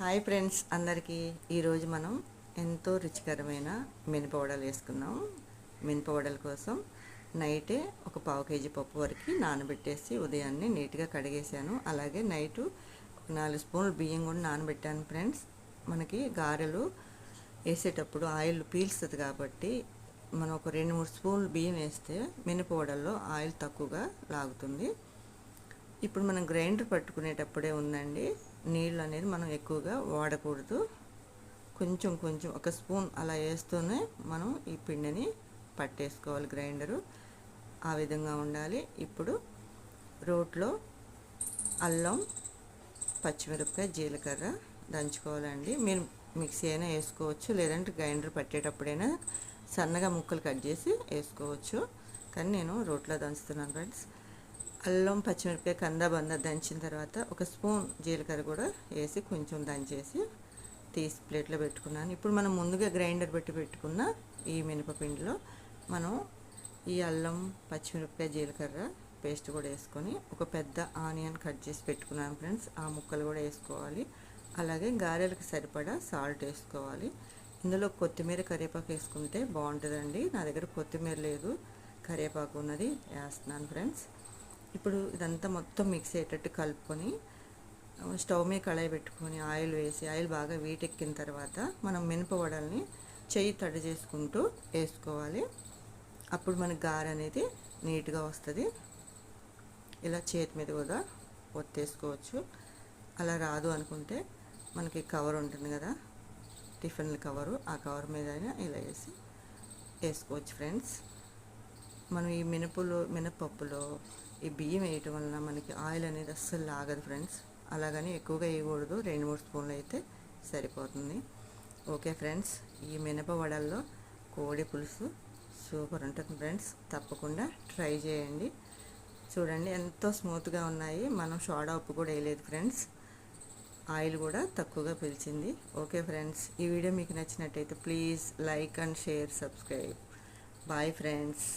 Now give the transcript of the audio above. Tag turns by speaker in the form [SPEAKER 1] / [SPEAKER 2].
[SPEAKER 1] Hi friends అందరికీ ఈరోజు మనం ఎంతో రుచికరమైన మినపవడలు వేసుకున్నాం మినపవడల కోసం నైటే ఒక పావు కేజీ పప్పు వరకు నానబెట్టేసి ఉదయాన్నే నీట్గా కడిగేసాను అలాగే నైటు నాలుగు స్పూన్లు బియ్యం కూడా నానబెట్టాను ఫ్రెండ్స్. మనకి గారెలు వేసేటప్పుడు ఆయిల్ పీల్స్తుంది కాబట్టి మనం ఒక రెండు మూడు స్పూన్లు బియ్యం వేస్తే మినపవడల్లో ఆయిల్ తక్కువగా లాగుతుంది. ఇప్పుడు మనం గ్రైండర్ పట్టుకునేటప్పుడే ఉందండి. నీళ్ళు అనేది మనం ఎక్కువగా వాడకూడదు. కొంచెం కొంచెం ఒక స్పూన్ అలా వేస్తూనే మనం ఈ పిండిని పట్టేసుకోవాలి గ్రైండరు. ఆ విధంగా ఉండాలి. ఇప్పుడు రోట్లో అల్లం పచ్చిమిరపకాయ జీలకర్ర దంచుకోవాలండి. మీరు మిక్సీ అయినా వేసుకోవచ్చు. లేదంటే గ్రైండర్ పట్టేటప్పుడైనా సన్నగా ముక్కలు కట్ చేసి వేసుకోవచ్చు. కానీ నేను రోట్లో దంచుతున్నాను ఫ్రెండ్స్. అల్లం పచ్చిమిరపకాయ కంద బంద దంచిన తర్వాత ఒక స్పూన్ జీలకర్ర కూడా వేసి కొంచెం దంచేసి తీసి ప్లేట్లో పెట్టుకున్నాను. ఇప్పుడు మనం ముందుగా గ్రైండర్ పెట్టి పెట్టుకున్న ఈ మినపపిండిలో మనం ఈ అల్లం పచ్చిమిరపకాయ జీలకర్ర పేస్ట్ కూడా వేసుకొని ఒక పెద్ద ఆనియన్ కట్ చేసి పెట్టుకున్నాను ఫ్రెండ్స్. ఆ ముక్కలు కూడా వేసుకోవాలి. అలాగే గారెలకు సరిపడా సాల్ట్ వేసుకోవాలి. ఇందులో కొత్తిమీర కరివేపాకు వేసుకుంటే బాగుంటుందండి. నా దగ్గర కొత్తిమీర లేదు కరివేపాకు ఉన్నది వేస్తున్నాను ఫ్రెండ్స్. ఇప్పుడు ఇదంతా మొత్తం మిక్స్ అయ్యేటట్టు కలుపుకొని స్టవ్ మీద కళాయి పెట్టుకొని ఆయిల్ వేసి ఆయిల్ బాగా వీటెక్కిన తర్వాత మనం మినప వడల్ని చెయ్యి తడి చేసుకుంటూ వేసుకోవాలి. అప్పుడు మనకి గార అనేది నీట్గా వస్తుంది. ఇలా చేతి మీద కూడా ఒత్తేసుకోవచ్చు. అలా రాదు అనుకుంటే మనకి కవర్ ఉంటుంది కదా టిఫిన్ కవరు ఆ కవర్ మీద అయినా ఇలా వేసి వేసుకోవచ్చు ఫ్రెండ్స్ మనం ఈ మినపులో మినపప్పులో ఈ బియ్యం వేయటం వలన మనకి ఆయిల్ అనేది అస్సలు లాగదు ఫ్రెండ్స్. అలాగని ఎక్కువగా వేయకూడదు. రెండు మూడు స్పూన్లు అయితే సరిపోతుంది. ఓకే ఫ్రెండ్స్ ఈ మినప వడల్లో కోడి పులుసు సూపర్ ఉంటుంది ఫ్రెండ్స్. తప్పకుండా ట్రై చేయండి. చూడండి ఎంతో స్మూత్గా ఉన్నాయి. మనం సోడా ఉప్పు కూడా వేయలేదు ఫ్రెండ్స్. ఆయిల్ కూడా తక్కువగా పిలిచింది. ఓకే ఫ్రెండ్స్ ఈ వీడియో మీకు నచ్చినట్టయితే please like and share subscribe. Bye friends.